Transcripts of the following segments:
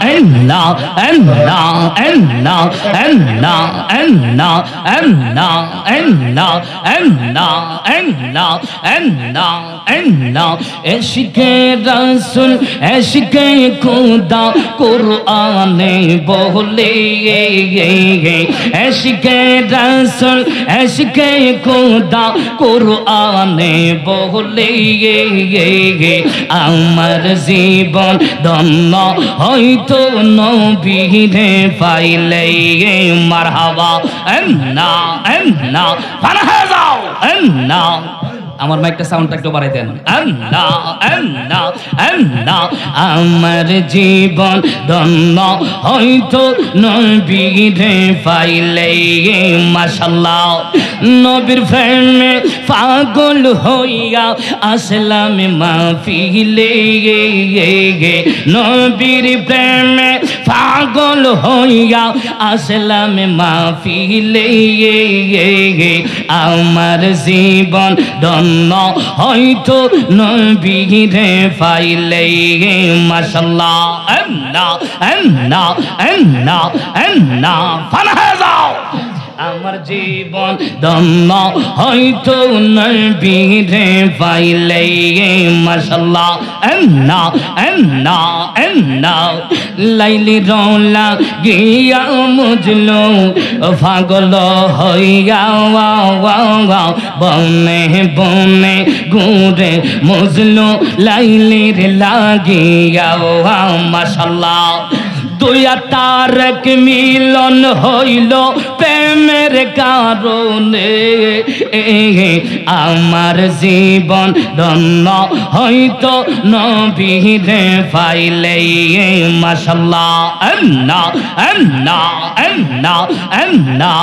Allah, Allah, Allah, Allah, Allah, Allah, Allah, Allah, Allah, Allah, Allah, এশকে রসুল এশকে খুদা কুরআনে বলে এশকে রসুল এশকে খুদা কুরআনে বলে আমার জীবন ধন্য হয়তো নবীরে পাইলে মারহাবা। এন্না এন্না ফানহে যাও এন্না আমার মাইকটা সাউন্ডটা একটু বাড়াই দেন। আমার জীবন ধন্য হয়তো নবীরে পাইলে মাশাল্লাহ নবীর প্রেমে পাগল হইয়া আসলাম মাহফিলে নবীর প্রেমে পাগল হইয়া আসলাম মাহফিলে আমার জীবন ধন্য জন্য হয়তো নবীরে পাইলে মশলা এন্না এন্না এন্না এন্না ফানহাজা। আমার জীবন দম্ম হয়তো নবীরে পাইলে, মাশাল্লাহ আন্না আন্না আন্না লাইলি রওলা গিয়া মুজলো, পাগল হইয়া বনে বনে ঘুরে মুজলো লাইলির লাগিয়া মাশাল্লাহ। দুয়া তারক মিলন হইল প্রেমের কারণে। আমার জীবন ধন্য হয়তো নবীরে পাইলে মাশাল্লাহ না না না না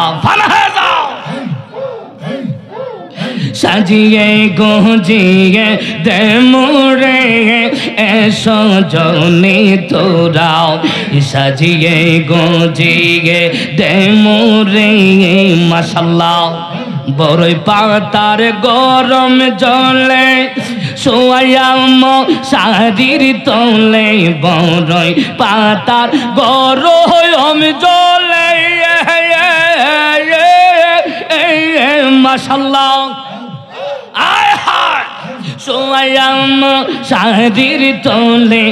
না সাজিয়ে, গজিয়ে দে মোরে এসো জনি তোরাও। সাজিয়ে, গজিয়ে দে মোরে মাশাল্লাহ। বড়ই পাতার গরম জলে সোয়াম শাড়ির তলে। বড়ই পাতার গরম জলে হায় সোয়াম শাড়ির তোলে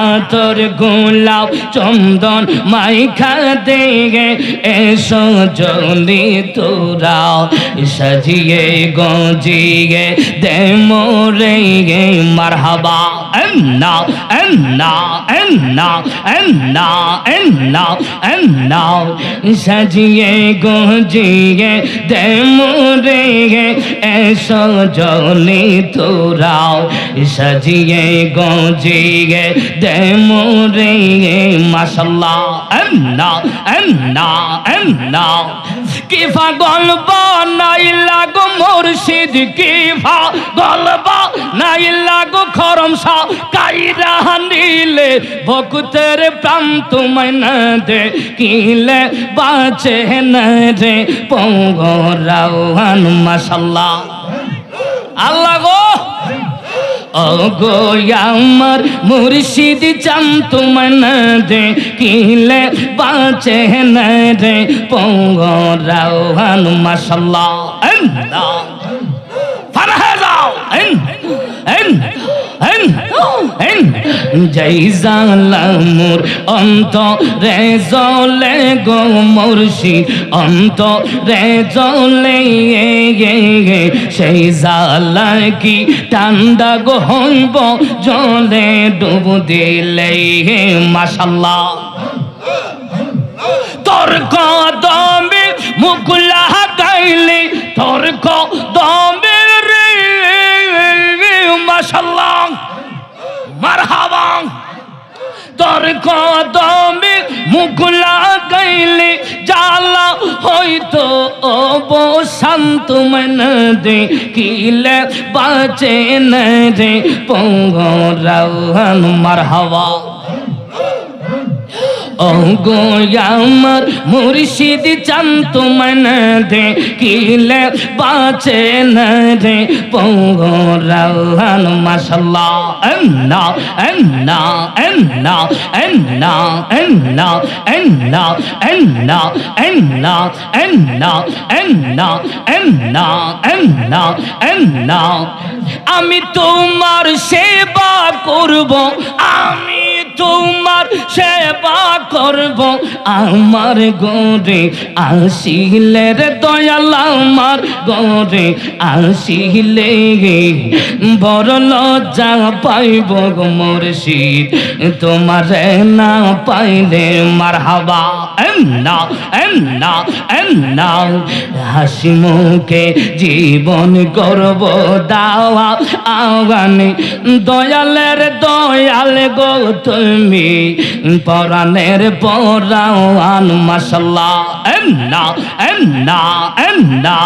আতর গোলাপ চন্দন মাইখা দে এসো জলি তোরা সাজিয়ে গজিয়ে দে মোরে মারহাবা। এন্না এন্না এন্না এন্না এন্না এন্না সাজিয়ে গজিয়ে দে মোরে এসো জলি ঘোরাও সাজিয়ে গজিয়ে দে মোরে মাসাল্লাহ এমনা এমনা এমনা। কিফা গল্প নাই লাগো মুর্শিদ কিফা গল্প নাই লাগো খরম সা কাইরা নিলে ভক্তের প্রাণ তুমি না দে, কিলে বাঁচে না রে পঙ্গ রাওয়ান মাসাল্লাহ আল্লাহ গো! অগো আমার মুর্শিদ চান্ত মন দে কিলে বাঁচে না রে পঙ্গ রাওহান মাসাল্লাহ ফারহে যাও জয় জালামুর অন্ত রে জলে গো মুর্শিদ অন্ত রে জলে সেই জালা কি ঠান্ডা গো হইব জলে ডুব দিলে মাশাল্লাহ। তোর কদমে মুকুলা তোর কদমে মুগুলা গাইলে জালা হইতো। অবসান তুমি দেখিলে বাঁচে নে রে পঙ্গ রহন মার হওয়া গো আমার মুর্শিদ চান তোমায় না দে কিলে বাঁচে না রে পৌরান মাশাল্লাহ এন্না এন্না এন্না এন্না এন্না এন্না এন্না এন্না এন্না এন্না এন্না এন্না এন্না আমি তোমার সেবা করব আমি তোমার সেবা করব, আমার গরে আসিলে রে দয়াল আমার গরে আসিলে বড় লজ্জা পাইব গো মুর্শিদ, তোমার না পাইলে মার হাবা এন্না এন্না এন্না হাসি মুখে জীবন করব দাওয়া আগানে দয়ালের দয়াল গো তুমি পরাণের পরাণ মাসাল্লাহ এমনা এমনা এমনা।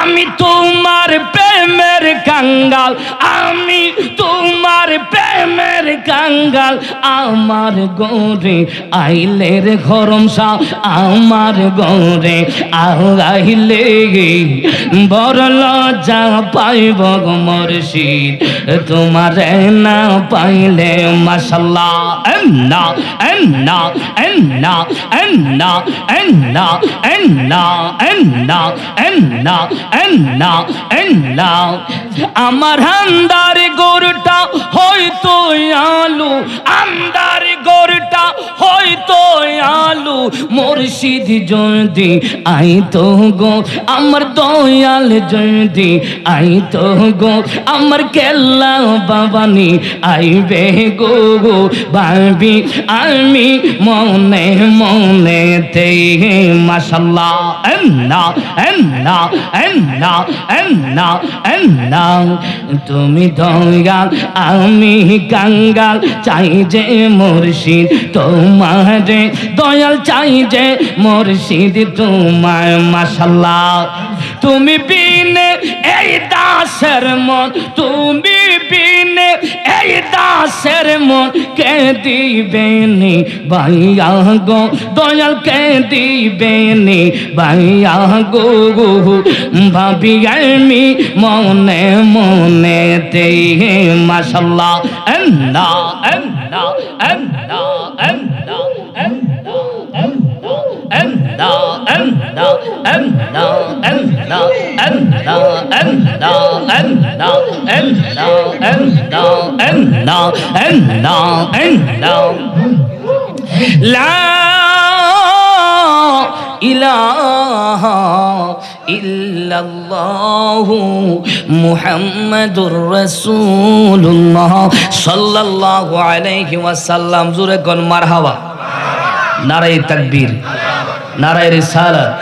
আমি তোমার প্রেমের কাঙ্গাল, আমি তোমার প্রেমের কাঙ্গাল। আমার গরে আইলের ঘরম সা আমার গরে আইলে বড় লজ্জা পাইব মুর্শিদ তোমার না পাইলে মাশাল্লাহ। এন্না এন্না এন্না এন্না এন্না এন্না এন্না এন্না এন্না and now and now আমার হান্দার গোরটা হয়তো আলু আন্দার গোরটা হয়তো আলু। মুর্শিদ যদি আই তো গো, আমার দয়াল যদি আই তো গো, আমার কেল্লা বাবানি আইবে গো গো। ভাবি, আমি মনে মনে তে, মাশাল্লাহ, এন্না এন্না এন্না এন্না এন্না তুমি দয়াল আমি কাঙ্গাল চাই যে মুর্শিদ তোমার দয়াল চাই যে মুর্শিদ তোমার মাশাল্লাহ। তুমি বিনে এই দাসের মন, তুমি বিনে এই দাসের মন। কে দিবেনি ভাইয়া গো? দয়াল কে দিবেনি ভাইয়া গো? ভাবি আমি মনে মনে মাশাল্লাহ। এন্না এন্না এন্না এন্না এন্না রাসূলুল্লাহ নারায়ে তাকবীর নারায়ে রিসালাত